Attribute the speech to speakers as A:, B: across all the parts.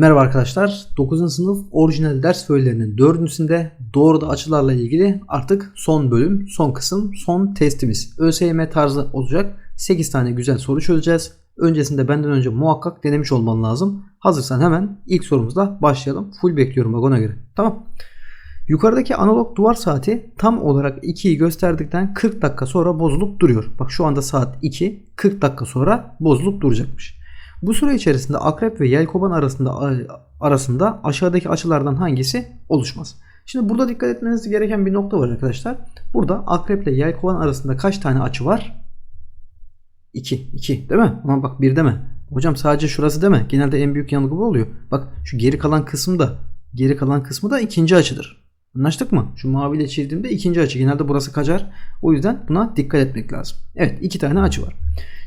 A: Merhaba arkadaşlar. 9. sınıf orijinal ders öğelerinin 4.sünde doğruda açılarla ilgili artık son bölüm, son kısım, son testimiz. ÖSYM tarzı olacak. 8 tane güzel soru çözeceğiz. Öncesinde benden önce muhakkak denemiş olman lazım. Hazırsan hemen ilk sorumuzla başlayalım. Full bekliyorum bak ona göre. Tamam. Yukarıdaki analog duvar saati tam olarak 2'yi gösterdikten 40 dakika sonra bozulup duruyor. Bak şu anda saat 2, 40 dakika sonra bozulup duracakmış. Bu süre içerisinde akrep ve yelkoban arasında arasında aşağıdaki açılardan hangisi oluşmaz? Şimdi burada dikkat etmeniz gereken bir nokta var arkadaşlar. Burada akrep ile yelkovan arasında kaç tane açı var? 2. 2 değil mi? Ama bak 1 deme. Hocam sadece şurası deme. Genelde en büyük yanılgı bu oluyor. Bak şu geri kalan kısım da geri kalan kısmı da ikinci açıdır. Anlaştık mı? Şu maviyle çizdiğimde ikinci açı. Genelde burası kacar. O yüzden buna dikkat etmek lazım. Evet iki tane açı var.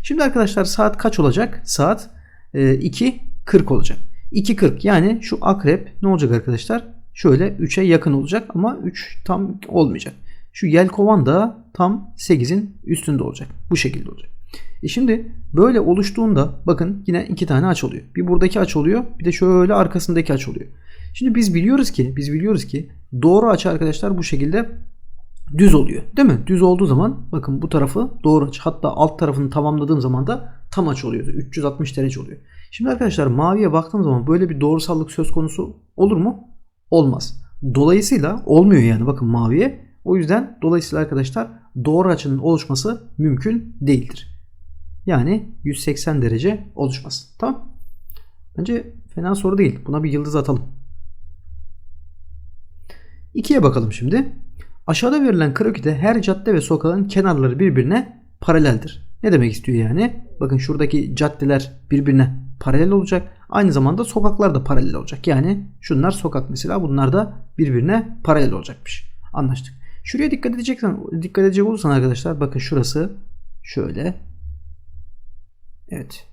A: Şimdi arkadaşlar saat kaç olacak? Saat 2.40 e, olacak. 2.40 yani şu akrep ne olacak arkadaşlar? Şöyle 3'e yakın olacak ama 3 tam olmayacak. Şu yelkovan da tam 8'in üstünde olacak. Bu şekilde olacak. E şimdi böyle oluştuğunda bakın yine iki tane aç oluyor. Bir buradaki aç oluyor bir de şöyle arkasındaki aç oluyor. Şimdi biz biliyoruz ki biz biliyoruz ki doğru açı arkadaşlar bu şekilde düz oluyor. Değil mi? Düz olduğu zaman bakın bu tarafı doğru açı. Hatta alt tarafını tamamladığım zaman da tam açı oluyordu. 360 derece oluyor. Şimdi arkadaşlar maviye baktığım zaman böyle bir doğrusallık söz konusu olur mu? Olmaz. Dolayısıyla olmuyor yani bakın maviye. O yüzden dolayısıyla arkadaşlar doğru açının oluşması mümkün değildir. Yani 180 derece oluşmaz. Tamam. Bence fena soru değil. Buna bir yıldız atalım. 2'ye bakalım şimdi. Aşağıda verilen krokide her cadde ve sokağın kenarları birbirine paraleldir. Ne demek istiyor yani? Bakın şuradaki caddeler birbirine paralel olacak. Aynı zamanda sokaklar da paralel olacak. Yani şunlar sokak mesela bunlar da birbirine paralel olacakmış. Anlaştık. Şuraya dikkat edeceksen dikkat edecek olursan arkadaşlar bakın şurası şöyle. Evet.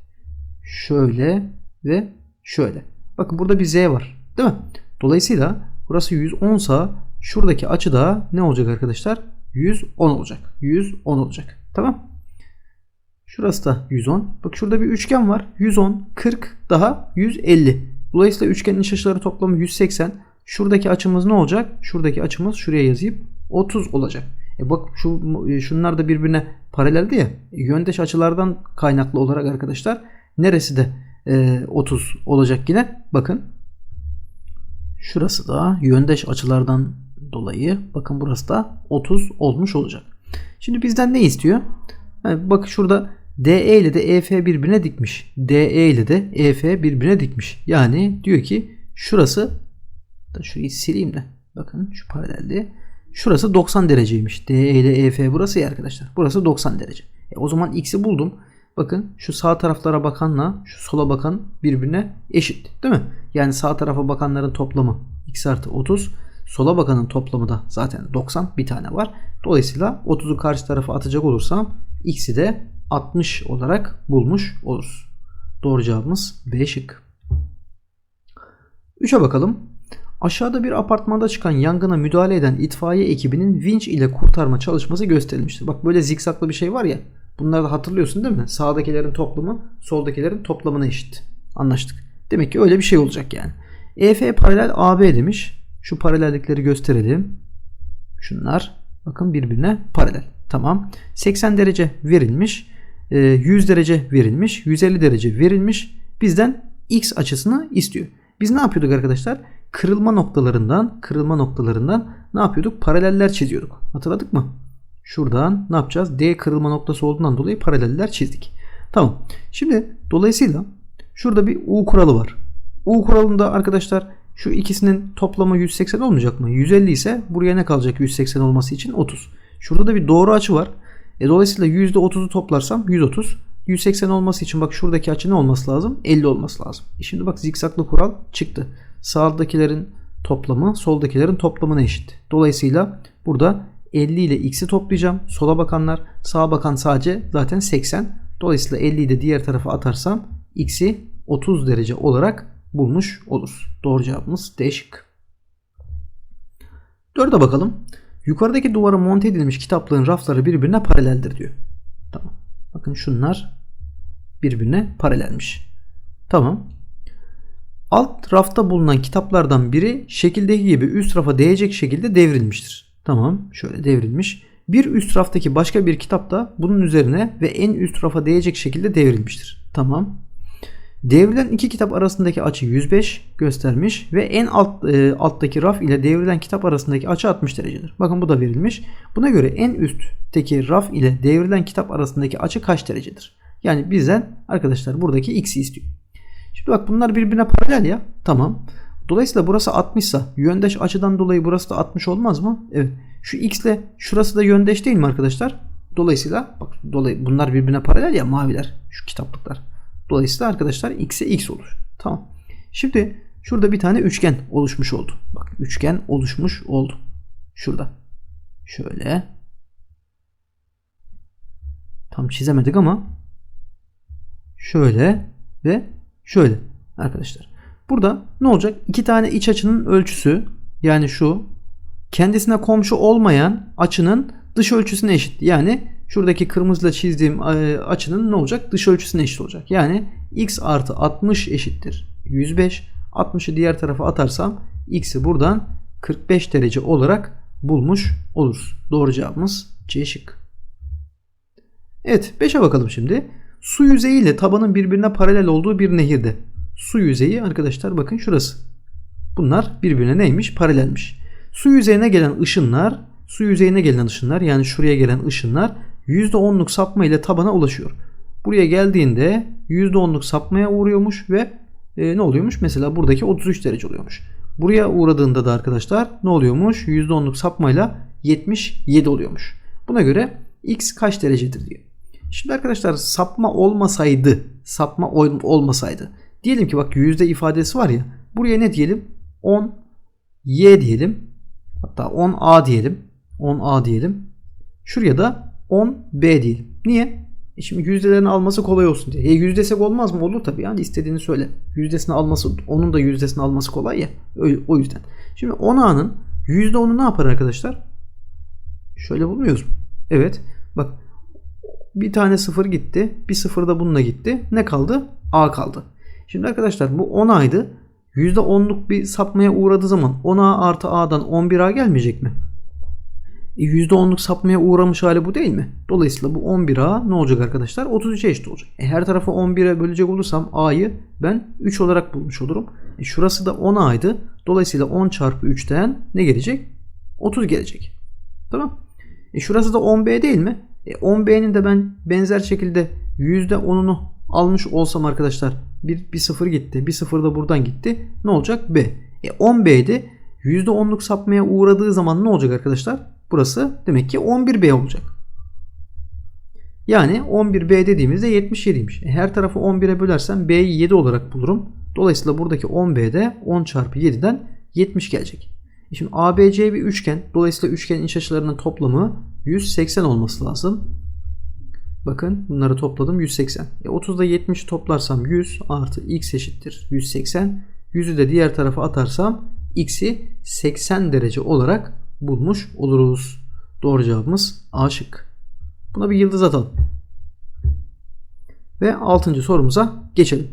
A: Şöyle ve şöyle. Bakın burada bir Z var. Değil mi? Dolayısıyla burası 110 sa şuradaki açı da ne olacak arkadaşlar? 110 olacak. 110 olacak. Tamam. Şurası da 110. Bak şurada bir üçgen var. 110, 40 daha 150. Dolayısıyla üçgenin iç açıları toplamı 180. Şuradaki açımız ne olacak? Şuradaki açımız şuraya yazayım 30 olacak. E bak şu şunlar da birbirine paraleldi ya. E, yöndeş açılardan kaynaklı olarak arkadaşlar neresi de e, 30 olacak yine? Bakın. Şurası da yöndeş açılardan dolayı bakın burası da 30 olmuş olacak. Şimdi bizden ne istiyor? Yani bak şurada DE ile de EF birbirine dikmiş. DE ile de EF birbirine dikmiş. Yani diyor ki şurası da şurayı sileyim de. Bakın şu paralelliği. Şurası 90 dereceymiş. DE ile EF burası ya arkadaşlar. Burası 90 derece. E o zaman x'i buldum. Bakın şu sağ taraflara bakanla şu sola bakan birbirine eşit. Değil mi? Yani sağ tarafa bakanların toplamı x artı 30. Sola bakanın toplamı da zaten 90 bir tane var. Dolayısıyla 30'u karşı tarafa atacak olursam x'i de 60 olarak bulmuş oluruz. Doğru cevabımız B şık. 3'e bakalım. Aşağıda bir apartmanda çıkan yangına müdahale eden itfaiye ekibinin vinç ile kurtarma çalışması gösterilmiştir. Bak böyle zikzaklı bir şey var ya. Bunları da hatırlıyorsun değil mi? Sağdakilerin toplamı soldakilerin toplamına eşit. Anlaştık. Demek ki öyle bir şey olacak yani. EF paralel AB demiş. Şu paralellikleri gösterelim. Şunlar bakın birbirine paralel. Tamam. 80 derece verilmiş. 100 ee, derece verilmiş. 150 derece verilmiş. Bizden x açısını istiyor. Biz ne yapıyorduk arkadaşlar? Kırılma noktalarından, kırılma noktalarından ne yapıyorduk? Paraleller çiziyorduk. Hatırladık mı? Şuradan ne yapacağız? D kırılma noktası olduğundan dolayı paraleller çizdik. Tamam. Şimdi dolayısıyla şurada bir U kuralı var. U kuralında arkadaşlar şu ikisinin toplamı 180 olmayacak mı? 150 ise buraya ne kalacak 180 olması için? 30. Şurada da bir doğru açı var. E, dolayısıyla %30'u toplarsam 130. 180 olması için bak şuradaki açı ne olması lazım? 50 olması lazım. E şimdi bak zikzaklı kural çıktı. Sağdakilerin toplamı soldakilerin toplamına eşit. Dolayısıyla burada 50 ile x'i toplayacağım. Sola bakanlar sağa bakan sadece zaten 80. Dolayısıyla 50'yi de diğer tarafa atarsam x'i 30 derece olarak bulmuş oluruz. Doğru cevabımız D şık. 4'e bakalım. Yukarıdaki duvara monte edilmiş kitaplığın rafları birbirine paraleldir diyor. Tamam. Bakın şunlar birbirine paralelmiş. Tamam. Alt rafta bulunan kitaplardan biri şekildeki gibi üst rafa değecek şekilde devrilmiştir. Tamam şöyle devrilmiş. Bir üst raftaki başka bir kitap da bunun üzerine ve en üst rafa değecek şekilde devrilmiştir. Tamam. Devrilen iki kitap arasındaki açı 105 göstermiş ve en alt e, alttaki raf ile devrilen kitap arasındaki açı 60 derecedir. Bakın bu da verilmiş. Buna göre en üstteki raf ile devrilen kitap arasındaki açı kaç derecedir? Yani bizden arkadaşlar buradaki x'i istiyor. Şimdi bak bunlar birbirine paralel ya. Tamam. Dolayısıyla burası 60 ise yöndeş açıdan dolayı burası da 60 olmaz mı? Evet. Şu x ile şurası da yöndeş değil mi arkadaşlar? Dolayısıyla bak dolay bunlar birbirine paralel ya maviler şu kitaplıklar. Dolayısıyla arkadaşlar x'e x olur. Tamam. Şimdi şurada bir tane üçgen oluşmuş oldu. Bak üçgen oluşmuş oldu. Şurada. Şöyle. Tam çizemedik ama şöyle ve şöyle arkadaşlar. Burada ne olacak? İki tane iç açının ölçüsü yani şu kendisine komşu olmayan açının dış ölçüsüne eşit. Yani şuradaki kırmızıyla çizdiğim e, açının ne olacak? Dış ölçüsüne eşit olacak. Yani x artı 60 eşittir 105. 60'ı diğer tarafa atarsam x'i buradan 45 derece olarak bulmuş oluruz. Doğru cevabımız C şık. Evet 5'e bakalım şimdi. Su yüzeyi ile tabanın birbirine paralel olduğu bir nehirde. Su yüzeyi arkadaşlar bakın şurası. Bunlar birbirine neymiş? Paralelmiş. Su yüzeyine gelen ışınlar, su yüzeyine gelen ışınlar yani şuraya gelen ışınlar %10'luk sapma ile tabana ulaşıyor. Buraya geldiğinde %10'luk sapmaya uğruyormuş ve e, ne oluyormuş? Mesela buradaki 33 derece oluyormuş. Buraya uğradığında da arkadaşlar ne oluyormuş? %10'luk sapmayla 77 oluyormuş. Buna göre x kaç derecedir diye. Şimdi arkadaşlar sapma olmasaydı, sapma olmasaydı. Diyelim ki bak yüzde ifadesi var ya. Buraya ne diyelim? 10 y diyelim. Hatta 10 a diyelim. 10 a diyelim. Şuraya da 10 b diyelim. Niye? E şimdi yüzdelerini alması kolay olsun diye. E yüz desek olmaz mı? Olur tabii. Yani istediğini söyle. Yüzdesini alması, onun da yüzdesini alması kolay ya. O yüzden. Şimdi 10 a'nın %10'u ne yapar arkadaşlar? Şöyle bulmuyoruz mu? Evet. Bak bir tane sıfır gitti. Bir sıfır da bununla gitti. Ne kaldı? A kaldı. Şimdi arkadaşlar bu 10 aydı. %10'luk bir sapmaya uğradığı zaman 10A artı A'dan 11A gelmeyecek mi? E %10'luk sapmaya uğramış hali bu değil mi? Dolayısıyla bu 11A ne olacak arkadaşlar? 33'e eşit olacak. E her tarafı 11'e bölecek olursam A'yı ben 3 olarak bulmuş olurum. E şurası da 10A'ydı. Dolayısıyla 10 çarpı 3'ten ne gelecek? 30 gelecek. Tamam. E şurası da 10B değil mi? E 10B'nin de ben benzer şekilde %10'unu almış olsam arkadaşlar bir, bir sıfır gitti. Bir sıfır da buradan gitti. Ne olacak? B. E 10B'de %10'luk sapmaya uğradığı zaman ne olacak arkadaşlar? Burası demek ki 11B olacak. Yani 11B dediğimizde 77'ymiş. E her tarafı 11'e bölersem B'yi 7 olarak bulurum. Dolayısıyla buradaki 10B'de 10 çarpı 7'den 70 gelecek. E şimdi ABC bir üçgen. Dolayısıyla üçgenin iç açılarının toplamı 180 olması lazım. Bakın bunları topladım 180. E 30'da 70 toplarsam 100 artı x eşittir 180. 100'ü de diğer tarafa atarsam x'i 80 derece olarak bulmuş oluruz. Doğru cevabımız A şık. Buna bir yıldız atalım. Ve 6. sorumuza geçelim.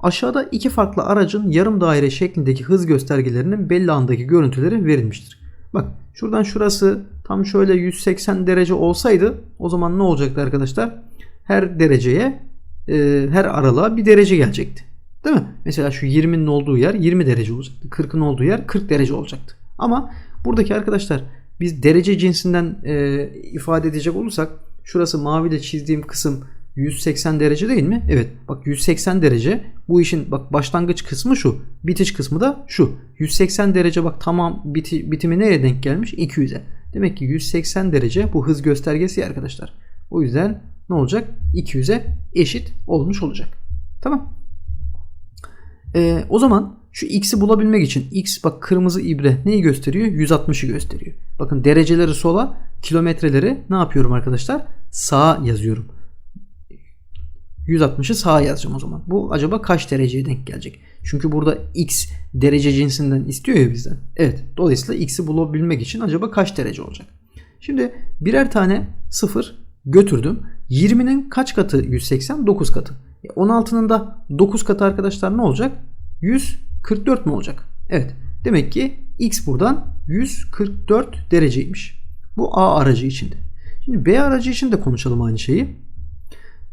A: Aşağıda iki farklı aracın yarım daire şeklindeki hız göstergelerinin belli andaki görüntüleri verilmiştir. Bak şuradan şurası tam şöyle 180 derece olsaydı o zaman ne olacaktı arkadaşlar? Her dereceye e, her aralığa bir derece gelecekti. Değil mi? Mesela şu 20'nin olduğu yer 20 derece olacaktı. 40'ın olduğu yer 40 derece olacaktı. Ama buradaki arkadaşlar biz derece cinsinden e, ifade edecek olursak şurası maviyle çizdiğim kısım 180 derece değil mi? Evet. Bak 180 derece. Bu işin bak başlangıç kısmı şu. Bitiş kısmı da şu. 180 derece bak tamam biti, bitimi nereye denk gelmiş? 200'e. Demek ki 180 derece bu hız göstergesi arkadaşlar. O yüzden ne olacak? 200'e eşit olmuş olacak. Tamam. Ee, o zaman şu x'i bulabilmek için x bak kırmızı ibre neyi gösteriyor? 160'ı gösteriyor. Bakın dereceleri sola, kilometreleri ne yapıyorum arkadaşlar? Sağa yazıyorum. 160'ı sağa yazacağım o zaman. Bu acaba kaç dereceye denk gelecek? Çünkü burada x derece cinsinden istiyor ya bizden. Evet. Dolayısıyla x'i bulabilmek için acaba kaç derece olacak? Şimdi birer tane sıfır götürdüm. 20'nin kaç katı 180? 9 katı. 16'nın e, da 9 katı arkadaşlar ne olacak? 140 144 mi olacak? Evet. Demek ki x buradan 144 dereceymiş. Bu A aracı içinde. Şimdi B aracı için de konuşalım aynı şeyi.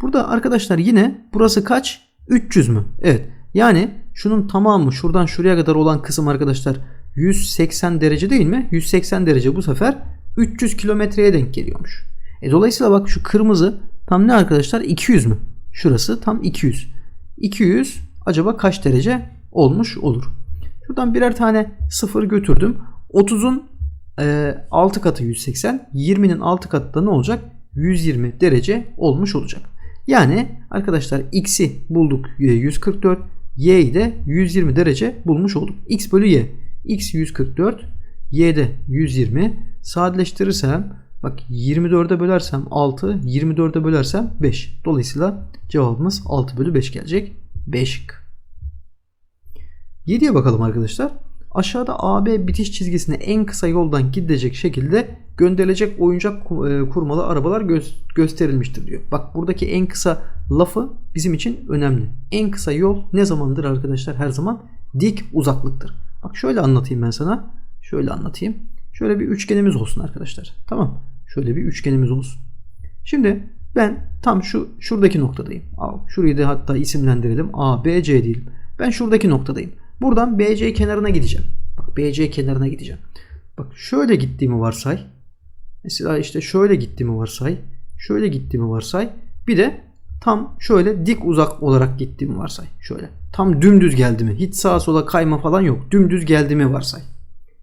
A: Burada arkadaşlar yine burası kaç? 300 mü? Evet. Yani şunun tamamı şuradan şuraya kadar olan kısım arkadaşlar 180 derece değil mi? 180 derece bu sefer 300 kilometreye denk geliyormuş. E dolayısıyla bak şu kırmızı tam ne arkadaşlar? 200 mü? Şurası tam 200. 200 acaba kaç derece olmuş olur? Şuradan birer tane sıfır götürdüm. 30'un e, 6 katı 180. 20'nin 6 katı da ne olacak? 120 derece olmuş olacak. Yani arkadaşlar x'i bulduk 144. Y'yi de 120 derece bulmuş olduk. x bölü y. x 144. Y'de 120. Sadeleştirirsem bak 24'e bölersem 6. 24'e bölersem 5. Dolayısıyla cevabımız 6 bölü 5 gelecek. 5 şık. 7'ye bakalım arkadaşlar. Aşağıda AB bitiş çizgisine en kısa yoldan gidecek şekilde gönderilecek oyuncak e, kurmalı arabalar gö- gösterilmiştir diyor. Bak buradaki en kısa lafı bizim için önemli. En kısa yol ne zamandır arkadaşlar? Her zaman dik uzaklıktır. Bak şöyle anlatayım ben sana. Şöyle anlatayım. Şöyle bir üçgenimiz olsun arkadaşlar. Tamam. Şöyle bir üçgenimiz olsun. Şimdi ben tam şu şuradaki noktadayım. Şurayı da hatta isimlendirelim. A, B, C diyelim. Ben şuradaki noktadayım. Buradan BC kenarına gideceğim. Bak BC kenarına gideceğim. Bak şöyle gittiğimi varsay. Mesela işte şöyle gittiğimi varsay. Şöyle gittiğimi varsay. Bir de tam şöyle dik uzak olarak gittiğimi varsay. Şöyle. Tam dümdüz geldi mi? Hiç sağa sola kayma falan yok. Dümdüz geldi mi varsay.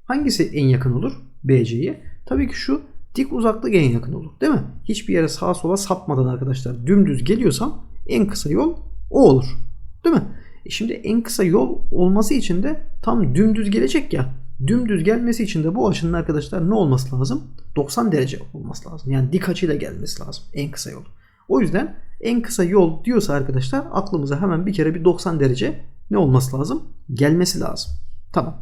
A: Hangisi en yakın olur BC'ye? Tabii ki şu dik uzaklık en yakın olur. Değil mi? Hiçbir yere sağa sola sapmadan arkadaşlar dümdüz geliyorsam en kısa yol o olur. Değil mi? E şimdi en kısa yol olması için de tam dümdüz gelecek ya. Dümdüz gelmesi için de bu açının arkadaşlar ne olması lazım? 90 derece olması lazım. Yani dik açıyla gelmesi lazım en kısa yol. O yüzden en kısa yol diyorsa arkadaşlar aklımıza hemen bir kere bir 90 derece ne olması lazım? Gelmesi lazım. Tamam.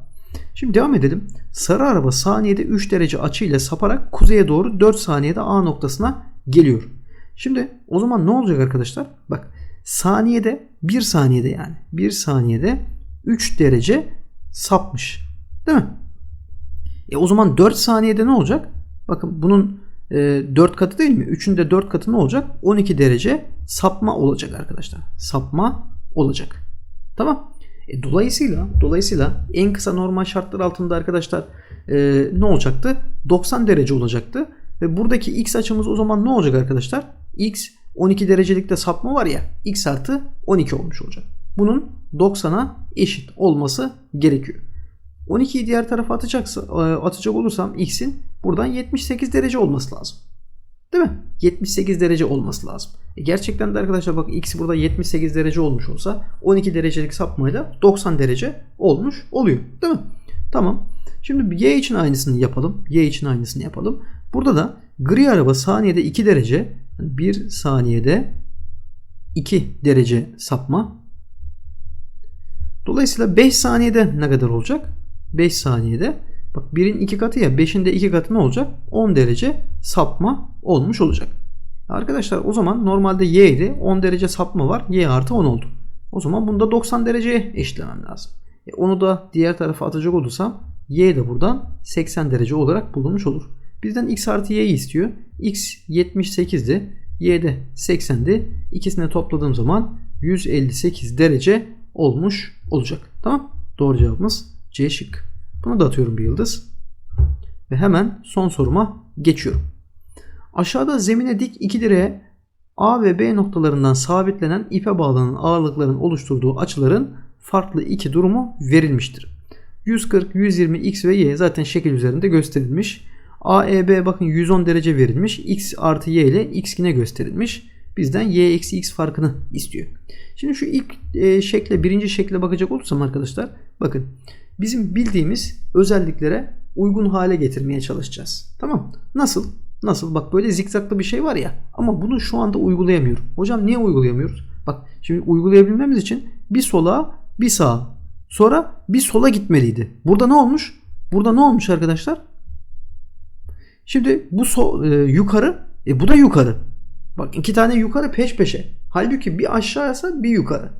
A: Şimdi devam edelim. Sarı araba saniyede 3 derece açıyla saparak kuzeye doğru 4 saniyede A noktasına geliyor. Şimdi o zaman ne olacak arkadaşlar? Bak saniyede 1 saniyede yani 1 saniyede 3 derece sapmış. Değil mi? E o zaman 4 saniyede ne olacak? Bakın bunun e, 4 katı değil mi? 3'ün de 4 katı ne olacak? 12 derece sapma olacak arkadaşlar. Sapma olacak. Tamam. E, dolayısıyla dolayısıyla en kısa normal şartlar altında arkadaşlar e, ne olacaktı? 90 derece olacaktı. Ve buradaki x açımız o zaman ne olacak arkadaşlar? x 12 derecelikte sapma var ya x artı 12 olmuş olacak. Bunun 90'a eşit olması gerekiyor. 12'yi diğer tarafa atacaksa, atacak olursam x'in buradan 78 derece olması lazım. Değil mi? 78 derece olması lazım. E gerçekten de arkadaşlar bak x burada 78 derece olmuş olsa 12 derecelik sapmayla 90 derece olmuş oluyor. Değil mi? Tamam. Şimdi y için aynısını yapalım. Y için aynısını yapalım. Burada da gri araba saniyede 2 derece 1 saniyede 2 derece sapma. Dolayısıyla 5 saniyede ne kadar olacak? 5 saniyede bak 1'in 2 katı ya 5'in de 2 katı ne olacak? 10 derece sapma olmuş olacak. Arkadaşlar o zaman normalde y idi. 10 derece sapma var. y artı 10 oldu. O zaman bunu da 90 dereceye eşitlemem lazım. E onu da diğer tarafa atacak olursam y de buradan 80 derece olarak bulunmuş olur. Bizden x artı y'yi istiyor. x 78'di. y de 80'di. İkisini topladığım zaman 158 derece olmuş olacak. Tamam. Doğru cevabımız C şık. Bunu da atıyorum bir yıldız. Ve hemen son soruma geçiyorum. Aşağıda zemine dik iki direğe A ve B noktalarından sabitlenen ipe bağlanan ağırlıkların oluşturduğu açıların farklı iki durumu verilmiştir. 140, 120, x ve y zaten şekil üzerinde gösterilmiş. A, E, B bakın 110 derece verilmiş. X artı y ile x yine gösterilmiş. Bizden y eksi x farkını istiyor. Şimdi şu ilk e, şekle birinci şekle bakacak olursam arkadaşlar bakın bizim bildiğimiz özelliklere uygun hale getirmeye çalışacağız. Tamam Nasıl? Nasıl? Bak böyle zikzaklı bir şey var ya ama bunu şu anda uygulayamıyorum. Hocam niye uygulayamıyoruz? Bak şimdi uygulayabilmemiz için bir sola bir sağa sonra bir sola gitmeliydi. Burada ne olmuş? Burada ne olmuş arkadaşlar? Şimdi bu so, e, yukarı e, bu da yukarı. Bak iki tane yukarı peş peşe. Halbuki bir aşağıysa bir yukarı.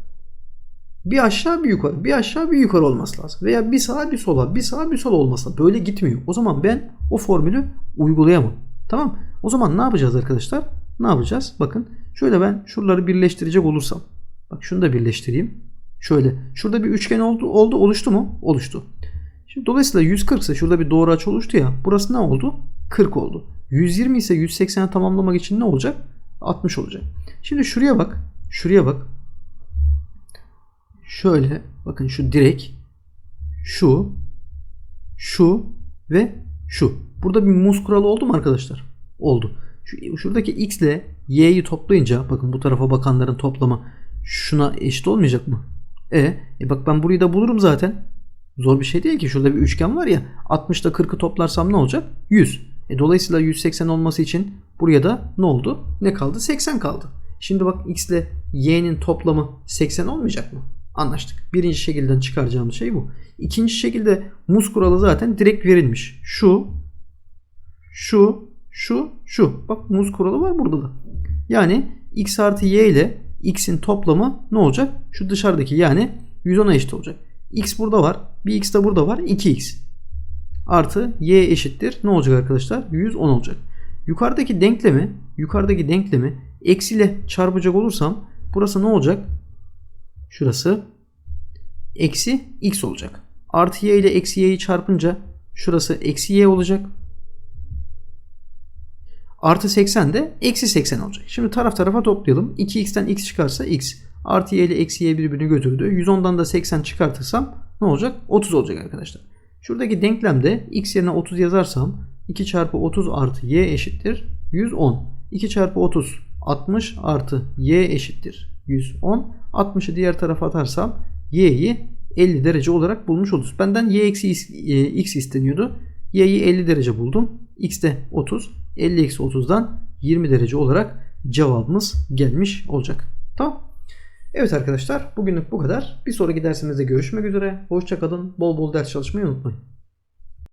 A: Bir aşağı bir yukarı, bir aşağı bir yukarı olması lazım. Veya bir sağa bir sola, bir sağa bir sola olması lazım. Böyle gitmiyor. O zaman ben o formülü uygulayamam. Tamam. O zaman ne yapacağız arkadaşlar? Ne yapacağız? Bakın şöyle ben şuraları birleştirecek olursam. Bak şunu da birleştireyim. Şöyle. Şurada bir üçgen oldu, oldu oluştu mu? Oluştu. Şimdi dolayısıyla 140 ise şurada bir doğru açı oluştu ya. Burası ne oldu? 40 oldu. 120 ise 180'i tamamlamak için ne olacak? 60 olacak. Şimdi şuraya bak. Şuraya bak. Şöyle bakın şu direk şu şu ve şu. Burada bir muz kuralı oldu mu arkadaşlar? Oldu. Şu, şuradaki x ile y'yi toplayınca bakın bu tarafa bakanların toplamı şuna eşit olmayacak mı? E, e bak ben burayı da bulurum zaten. Zor bir şey değil ki. Şurada bir üçgen var ya. 60 ile 40'ı toplarsam ne olacak? 100. E, dolayısıyla 180 olması için buraya da ne oldu? Ne kaldı? 80 kaldı. Şimdi bak x ile y'nin toplamı 80 olmayacak mı? Anlaştık. Birinci şekilden çıkaracağımız şey bu. İkinci şekilde muz kuralı zaten direkt verilmiş. Şu, şu, şu, şu. Bak muz kuralı var burada da. Yani x artı y ile x'in toplamı ne olacak? Şu dışarıdaki yani 110'a eşit olacak. X burada var. Bir x de burada var. 2x. Artı y eşittir. Ne olacak arkadaşlar? 110 olacak. Yukarıdaki denklemi, yukarıdaki denklemi eksiyle çarpacak olursam burası ne olacak? Şurası eksi x olacak. Artı y ile eksi y'yi çarpınca şurası eksi y olacak. Artı 80 de eksi 80 olacak. Şimdi taraf tarafa toplayalım. 2x'ten x çıkarsa x. Artı y ile eksi y birbirini götürdü. 110'dan da 80 çıkartırsam ne olacak? 30 olacak arkadaşlar. Şuradaki denklemde x yerine 30 yazarsam 2 çarpı 30 artı y eşittir 110. 2 çarpı 30 60 artı y eşittir 110. 60'ı diğer tarafa atarsam y'yi 50 derece olarak bulmuş oluruz. Benden y eksi x isteniyordu. y'yi 50 derece buldum. x de 30. 50 eksi 30'dan 20 derece olarak cevabımız gelmiş olacak. Tamam. Evet arkadaşlar bugünlük bu kadar. Bir sonraki dersimizde görüşmek üzere. Hoşçakalın. Bol bol ders çalışmayı unutmayın.